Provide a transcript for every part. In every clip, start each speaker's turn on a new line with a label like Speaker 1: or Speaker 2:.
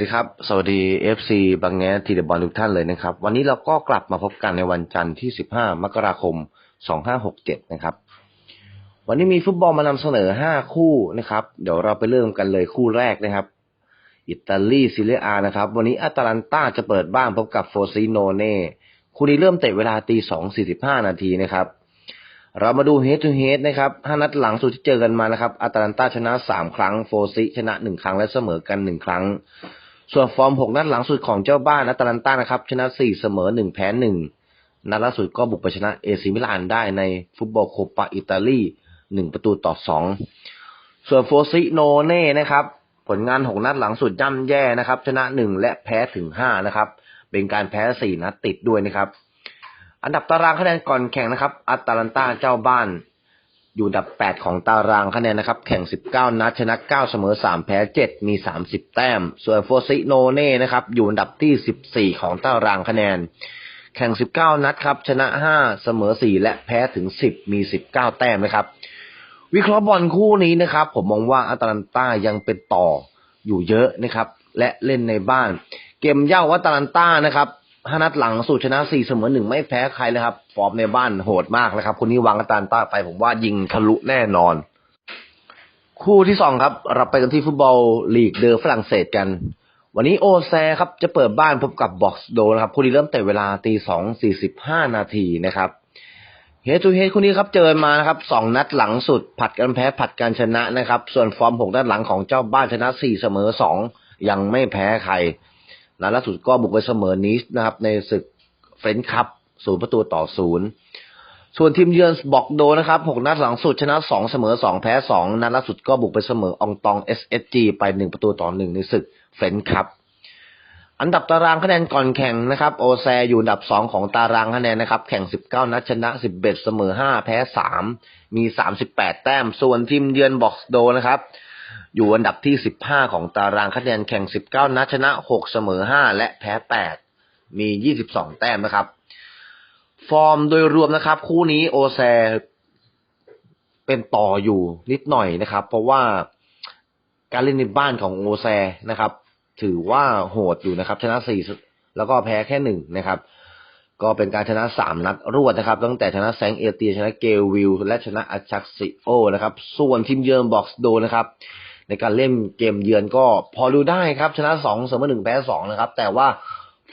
Speaker 1: สวัสดีครับ สวัสดี FC บางแง่ทีเดบอลทุกท่านเลยนะครับ วันนี้เราก็กลับมาพบกันในวันจันทร์ที่ 15 มกราคม 2567 นะครับ วันนี้มีฟุตบอลมานำเสนอ 5 คู่นะครับ เดี๋ยวเราไปเริ่มกันเลยคู่แรกนะครับ อิตาลีซิเลอานะครับ วันนี้อาตาลันตาจะเปิดบ้านพบกับโฟซิโนเน่คู่นี้เริ่มเตะเวลาตี2.45 นาทีนะครับ เรามาดู head to head นะครับห้านัดหลังสุดที่เจอกันมานะครับอาตาลันตาชนะ 3 ครั้ง โฟซิชนะ 1 ครั้งและเสมอกัน 1 ครั้ง ส่วนฟอร์ม6นัดหลังสุดของเจ้าบ้านอาตาลันตานะครับ ชนะ4เสมอ1แพ้1นัดล่าสุดก็บุกไปชนะเอซิมิลานได้ในฟุตบอลโคปาอิตาลี1ประตูต่อ2ส่วนโฟซิโนเน่นะครับ ผลงาน6นัดหลังสุดย่ำแย่นะครับ ชนะ1และแพ้ถึง5นะครับ เป็นการแพ้4นัดติดด้วยนะครับ อันดับตารางคะแนนก่อนแข่งนะครับอัตแลนตาเจ้าบ้าน อยู่อันดับ 8 ของตารางคะแนนนะครับ แข่ง 19 นัดชนะ 9 เสมอ 3 แพ้ 7 มี 30 แต้ม ส่วนโฟซิโนเน่นะครับ อยู่อันดับที่ 14 ของตารางคะแนน แข่ง 19 นัดครับ ชนะ 5 เสมอ 4 และแพ้ถึง 10 มี 19 แต้มนะครับ วิเคราะห์บอลคู่นี้นะครับ ผมมองว่าอัตแลนตายังเป็นต่ออยู่เยอะนะครับ และเล่นในบ้าน เกมเย่าอัตแลนตานะครับ ห้านัดหลังสุดชนะสี่เสมอหนึ่งไม่แพ้ใครเลยครับ ฟอร์มในบ้านโหดมากนะครับคนนี้วางอัตแลนต้าไปผมว่ายิงทะลุแน่นอน คู่ที่สองครับเราไปกันที่ฟุตบอลลีกเดอฝรั่งเศสกัน วันนี้โอแซครับจะเปิดบ้านพบกับบ็อกซ์โดนะครับคู่นี้เริ่มแต่เวลาตีสองสี่สิบห้านาทีนะครับเฮทูเฮดคู่นี้ครับเจอมานะครับสองนัดหลังสุด ผัดกันแพ้ผัดกันชนะนะครับ ส่วนฟอร์มหกนัดหลังของเจ้าบ้านชนะสี่เสมอสองยังไม่แพ้ใคร นัดล่าสุดก็บุกไปเสมอนิสนะครับ ในศึกเฟรนช์คัพศูนย์ประตูต่อศูนย์ส่วนทีมเยือนบอกโดนะครับหกนัดหลังสุดชนะสองเสมอสองแพ้สองนัดล่าสุดก็บุกไปเสมอองตอง SSG ไปหนึ่งประตูต่อหนึ่งในศึกเฟรนช์คัพอันดับตารางคะแนนก่อนแข่งนะครับโอแซอยู่อันดับสองของตารางคะแนนนะครับ แข่ง19นัดชนะ11เสมอ5แพ้3มี38แต้ม ส่วนทีมเยือนบ็อกโดนะครับ อยู่อันดับที่ 15 ของตารางคะแนนแข่ง 19 นัดชนะ 6 เสมอ 5 และแพ้ 8 มี 22 แต้มนะครับ ฟอร์มโดยรวมนะครับ คู่นี้โอแซเป็นต่ออยู่นิดหน่อยนะครับ เพราะว่าการเล่นในบ้านของโอแซนะครับ ถือว่าโหดอยู่นะครับ ชนะสี่แล้วก็แพ้แค่หนึ่งนะครับ ก็เป็นการชนะสามนัดรวดนะครับ ตั้งแต่ชนะแซงเอเตียชนะเกลวิลและชนะอาชักซิโอนะครับ ส่วนทีมเยือนบ็อกซ์โดนะครับ ในการเล่นเกมเยือนก็พอดูได้ครับ ชนะสองเสมอหนึ่งแพ้สองนะครับ แต่ว่า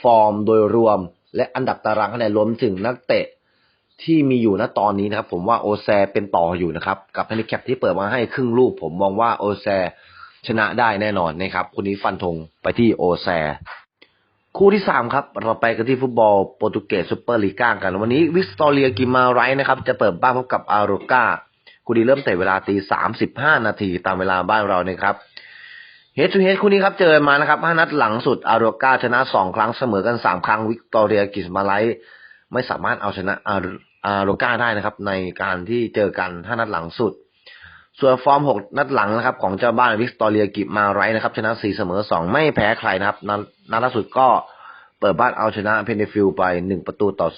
Speaker 1: ฟอร์มโดยรวมและอันดับตารางคะแนนรวมถึงนักเตะที่มีอยู่ณตอนนี้นะครับ ผมว่าโอแซเป็นต่ออยู่นะครับ กับแฮนดิแคปที่เปิดมาให้ครึ่งลูก ผมมองว่าโอแซชนะได้แน่นอนนะครับคู่นี้ฟันธงไปที่โอแซ คู่ที่สามครับ เราไปกันที่ฟุตบอลโปรตุเกสซูเปอร์ลีกากัน วันนี้วิสตอเรียกิมาไรนะครับ จะเปิดบ้านพบกับอาโรกาคู่นี้เริ่มเตะเวลาตีสามสิบห้านาทีตามเวลาบ้านเรานะครับเฮดทูเฮดคู่นี้ครับเจอมานะครับห้านัดหลังสุดอาโรกาชนะสองครั้งเสมอกันสามครั้งวิกตอเรียกิมาไลไม่สามารถเอาชนะอาโรกาได้นะครับ ในการที่เจอกันห้านัดหลังสุด ส่วนฟอร์ม 6 นัดหลังนะครับ ของเจ้าบ้านวิกตอเรียกิมาไรนะครับ ชนะ 4 เสมอ 2 ไม่แพ้ใครนะครับ นัดนัดล่าสุดก็เปิดบ้านเอาชนะเพนเนฟิลไป 1 ประตูต่อ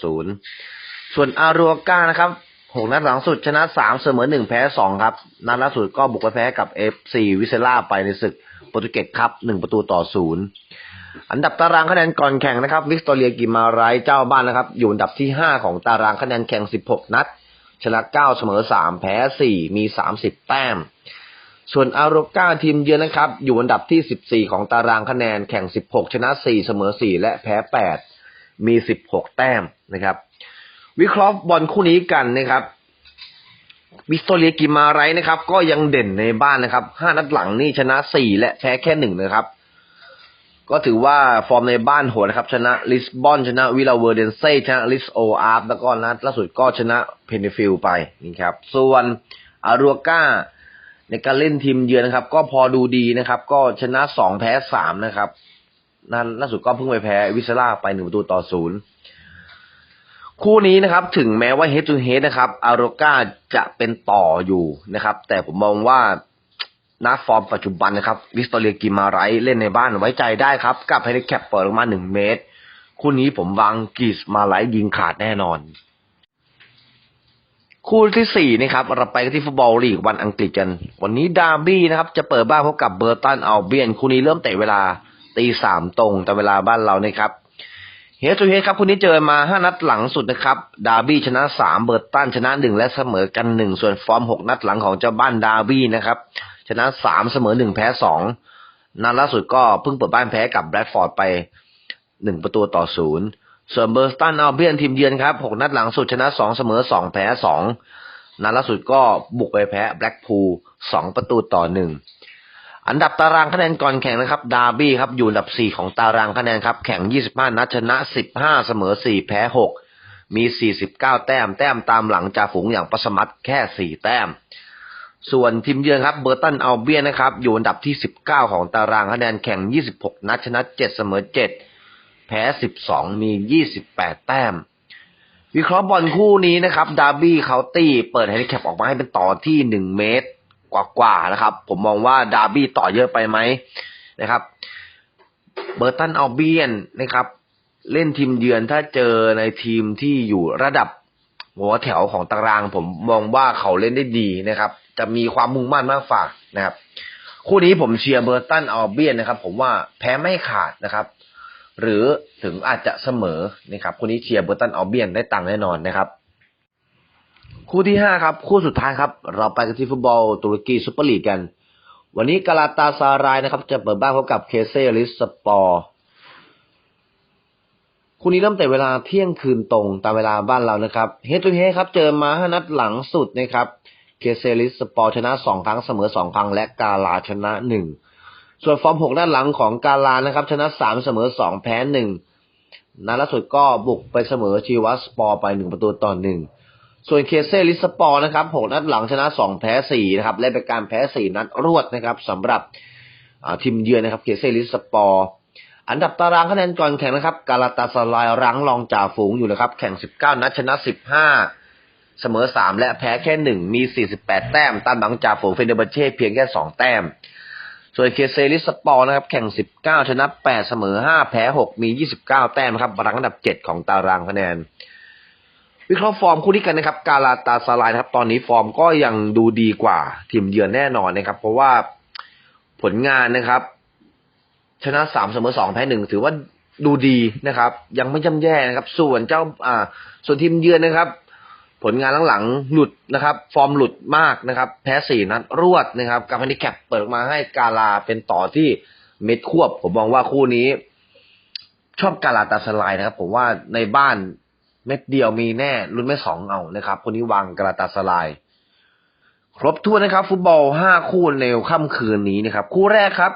Speaker 1: 0 ส่วนอารัวกานะครับ 6 นัดหลังสุดชนะ 3 เสมอ 1 แพ้ 2 ครับ นัดล่าสุดก็บุกไปแพ้กับ FC วิเซล่าไปในศึกโปรตุเกสครับ 1 ประตูต่อ 0 อันดับตารางคะแนนก่อนแข่งนะครับ วิกตอเรียกิมาไรเจ้าบ้านนะครับ อยู่อันดับที่ 5 ของตารางคะแนนแข่ง 16 นัด ชนะเก้าเสมอสามแพ้สี่มีสามสิบแต้ม ส่วนอาโรก้าทีมเยือนนะครับ อยู่อันดับที่สิบสี่ของตารางคะแนนแข่งสิบหกชนะสี่เสมอสี่และแพ้แปดมีสิบหกแต้มนะครับ วิเคราะห์บอลคู่นี้กันนะครับวิสโตเรียกิมาไรนะครับ ก็ยังเด่นในบ้านนะครับห้านัดหลังนี่ชนะสี่และแพ้แค่หนึ่งนะครับ ก็ถือว่าฟอร์มในบ้านโหดนะครับ ชนะลิสบอนชนะวิลาเวอร์เดนเซ่ชนะลิสโออาร์แล้วก็นัดล่าสุดก็ชนะเพนนิฟิลไปนี่ครับ ส่วนอารัวก้าในการเล่นทีมเยือนนะครับ ก็พอดูดีนะครับ ก็ชนะสองแพ้สามนะครับนั่นล่าสุดก็เพิ่งไปแพ้วิสลาไปหนึ่งประตูต่อศูนย์คู่นี้นะครับ ถึงแม้ว่าเฮดทูเฮดนะครับอารัวก้าจะเป็นต่ออยู่นะครับ แต่ผมมองว่า ณฟอร์มปัจจุบันนะครับ วิสตอเรียกิมาไรเล่นในบ้านไว้ใจได้ครับ กับไฮเดแคปเปิดลงมาหนึ่งเมตร คู่นี้ผมวางกิสมาไรยิงขาดแน่นอน คู่ที่สี่นะครับ เราไปที่ฟุตบอลลีกวันอังกฤษกัน วันนี้ดาร์บี้นะครับ จะเปิดบ้านพบกับเบอร์ตันอัลเบียน คู่นี้เริ่มเตะเวลาตีสามตรงแตามเวลาบ้านเรานะครับเฮดทูเฮดครับคู่นี้เจอมาห้านัดหลังสุดนะครับ ดาร์บี้ชนะสามเบิร์ตันชนะหนึ่งและเสมอกันหนึ่งส่วนฟอร์มหกนัดหลังของเจ้าบ้านดาร์บี้นะครับ ชนะสามเสมอหนึ่งแพ้สองนัดล่าสุดก็เพิ่งเปิดบ้านแพ้กับแบรดฟอร์ดไปหนึ่งประตูต่อศูนย์ส่วนเบอร์สตันเอาเบียนทีมเยือนครับหกนัดหลังสุดชนะสองเสมอสองแพ้สองนัดล่าสุดก็บุกไปแพ้แบล็กพูลสองประตูต่อหนึ่งอันดับตารางคะแนนก่อนแข่งนะครับดาร์บี้ครับอยู่อันดับ4ของตารางคะแนนครับแข่ง25นัดชนะ15เสมอ4แพ้6มี 49 แต้ม แต้มตามหลังจาฝูงอย่างประสมัดแค่ 4 แต้ม ส่วนทีมเยือนครับเบอร์ตันเอัลเบียนนะครับอยู่อันดับที่ 19 ของตารางคะแนนแข่ง 26 นัดชนะ 7 เสมอ 7 แพ้ 12 มี 28 แต้ม วิเคราะห์บอลคู่นี้นะครับดาร์บี้เคานตี้เปิดแฮนดิแคปออกมาให้เป็นต่อที่ 1 เมตรกว่าๆนะครับ ผมมองว่าดาร์บี้ต่อเยอะไปไหมนะครับเบอร์ตันเอัลเบียนนะครับ เล่นทีมเยือนถ้าเจอในทีมที่อยู่ระดับหัวแถวของตาราง ผมมองว่าเขาเล่นได้ดีนะครับ จะมีความมุ่งมั่นมากฝากนะครับ คู่นี้ผมเชียร์เบอร์ตันอัลเบียนนะครับ ผมว่าแพ้ไม่ขาดนะครับ หรือถึงอาจจะเสมอนะครับ คู่นี้เชียร์เบอร์ตันอัลเบียนได้ตังค์แน่นอนนะครับ คู่ที่ห้าครับ คู่สุดท้ายครับ เราไปกันที่ฟุตบอลตุรกีซุปเปอร์ลีกกัน วันนี้กาลาตาซารายนะครับ จะเปิดบ้านพบกับเคเซลิสปอร์คู่นี้เริ่มแต่เวลาเที่ยงคืนตรงตามเวลาบ้านเรานะครับ เฮตุเฮครับ เจอมาห้านัดหลังสุดนะครับ เคเซลิสสปอร์ชนะสองครั้งเสมอสองครั้งและกาลาชนะหนึ่งส่วนฟอร์มหกด้านหลังของกาลานะครับ ชนะสามเสมอสองแพ้หนึ่งนัดล่าสุดก็บุกไปเสมอชีวัสปอร์ไปหนึ่งประตูต่อหนึ่งส่วนเคเซลิสปอร์นะครับหกนัดหลังชนะสองแพ้สี่นะครับและเป็นการแพ้สี่นัดรวดนะครับสำหรับทีมเยือนนะครับเคเซลิสปอร์อันดับตารางคะแนนก่อนแข่งนะครับ กาลาตาสลายรั้งรองจ่าฝูงอยู่นะครับ แข่งสิบเก้านัดชนะสิบห้า เสมอสามและแพ้แค่หนึ่งมีสี่สิบแปดแต้มตามหลังจาฝูงเฟนเนเบเช่เพียงแค่สองแต้ม ส่วนเคเซลิสปอร์นะครับ แข่งสิบเก้าชนะแปดเสมอห้าแพ้หกมียี่สิบเก้าแต้มครับรังอันดับเจ็ดของตารางคะแนน วิเคราะห์ฟอร์มคู่นี้กันนะครับ กาลาตาสลายนะครับ ตอนนี้ฟอร์มก็ยังดูดีกว่าทีมเยือนแน่นอนนะครับ เพราะว่าผลงานนะครับ ชนะสามเสมอสองแพ้หนึ่งถือว่าดูดีนะครับ ยังไม่ย่ำแย่นะครับ ส่วนเจ้าอ่า ส่วนทีมเยือนนะครับ ผลงานหลังๆหลุดนะครับ ฟอร์มหลุดมากนะครับ แพ้สี่นัดรวดนะครับกับฮันดิแคปเปิดมาให้กาลาเป็นต่อที่เม็ดควบ ผมมองว่าคู่นี้ ชอบกาลาตาสลายนะครับ ผมว่าในบ้านเม็ดเดียวมีแน่ลุ้นไม่สองเอานะครับคนนี้วางกระตาสลาย ครบถ้วนนะครับ ฟุตบอลห้าคู่ในค่ำคืนนี้นะครับ คู่แรกครับ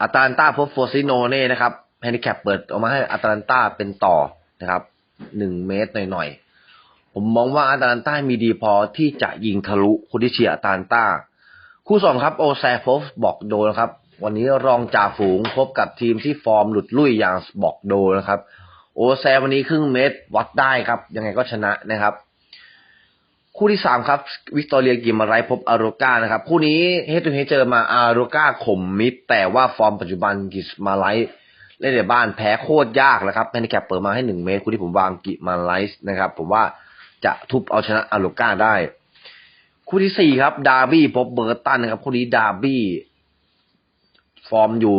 Speaker 1: อาตาลันตาพบโฟซิโนเน่นะครับแฮนดิแคปเปิดออกมาให้อาตาลันตาเป็นต่อนะครับ หนึ่งเมตรหน่อยๆ ผมมองว่าอาตาลันต้ามีดีพอที่จะยิงทะลุคุณที่เชียร์อาตาลันต้า คู่สองครับโอแซฟฟบอกโดนะครับ วันนี้รองจ่าฝูงพบกับทีมที่ฟอร์มหลุดลุ่ยอย่างบอกโดนะครับ โอแซวันนี้ครึ่งเมตรวัดได้ครับ ยังไงก็ชนะนะครับคู่ที่สามครับ วิกตอเรียกิมมาไรพบอาโรกานะครับ คู่นี้เฮตุเฮเจอมาอาโรกาข่มมิดแต่ว่าฟอร์มปัจจุบันกิสมาไล เล่นในบ้านแพ้โคตรยากแล้วครับแฮนดิแคปเปิดมาให้หนึ่งเมตรคู่ที่ผมวางกิมาไลส์นะครับ ผมว่าจะทุบเอาชนะอาโรกาได้ คู่ที่สี่ครับ ดาร์บี้พบเบอร์ตันนะครับ คู่นี้ดาร์บี้ฟอร์มอยู่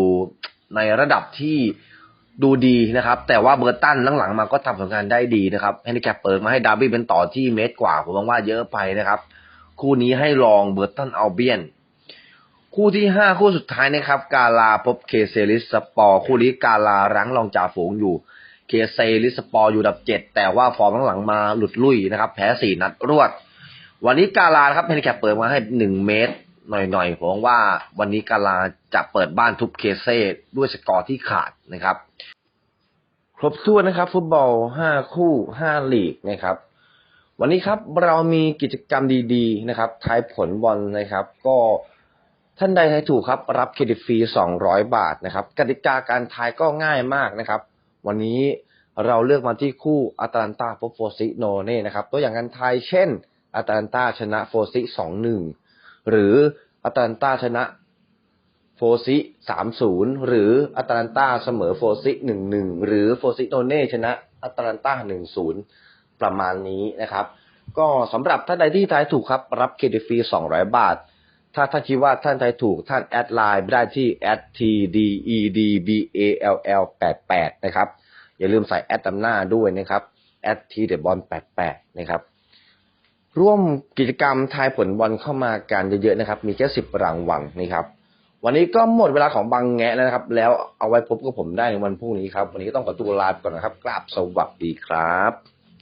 Speaker 1: ในระดับที่ดูดีนะครับ แต่ว่าเบอร์ตันหลังๆมาก็ทำผลงานได้ดีนะครับแฮนดิแคปเปิดมาให้ดาร์บี้เป็นต่อที่เมตรกว่า ผมมองว่าเยอะไปนะครับ คู่นี้ให้ลองเบอร์ตันเอัลเบียน คู่ที่ห้าคู่สุดท้ายนะครับ กาลาพบเคเซลิสสปอร์คู่นี้กาลารั้งรองจ่าฝูงอยู่ เคเซลิสสปอร์อยู่ดับเจ็ดแต่ว่าฟอร์มหลังมาหลุดลุ่ยนะครับ แพ้สี่นัดรวด วันนี้กาลาครับแฮนดิแคปเปิดมาให้หนึ่งเมตร หน่อยๆผมว่าวันนี้กาลาจะเปิดบ้านทุบเคเซด้วยสกอร์ที่ขาดนะครับ ครบถ้วนนะครับ ฟุตบอลห้าคู่ห้าลีกนะครับวันนี้ครับเรามีกิจกรรมดีๆนะครับทายผลบอลนะครับ ก็ ท่านใดทายถูกครับ รับเครดิตฟรี 200 บาทนะครับกติกาการทายก็ง่ายมากนะครับ วันนี้เราเลือกมาที่คู่อาตาลันตาพบโฟซิโนเน่นะครับตัวอย่างการทายเช่นอาตาลันตาชนะโฟซิสองหรืออาตาลันตาชนะโฟซิสามศูนย์หรืออาตาลันตาเสมอโฟซิหนึ่งหรือโฟซิโนเน่ชนะอาตาลันตาหนึ่งศูนย์ประมาณนี้นะครับ ก็สำหรับท่านใดที่ทายถูกครับรับเครดิตฟรี 200 บาท ถ้าท่านคิดว่าท่านทายถูกท่านแอดไลน์ไได้ที่ @tdedball 88 นะครับ อย่าลืมใส่แอดตำหน้าด้วยนะครับ @tdeball 88 นะครับ ร่วมกิจกรรมทายผลบอลเข้ามากันเยอะๆนะครับ มีแค่สิบรางวัลนะครับ วันนี้ก็หมดเวลาของบางแงะแล้วนะครับ แล้วเอาไว้พบกับผมได้ในวันพรุ่งนี้ครับ วันนี้ต้องขอตัวลาไปก่อนนะครับ กราบสวัสดีครับ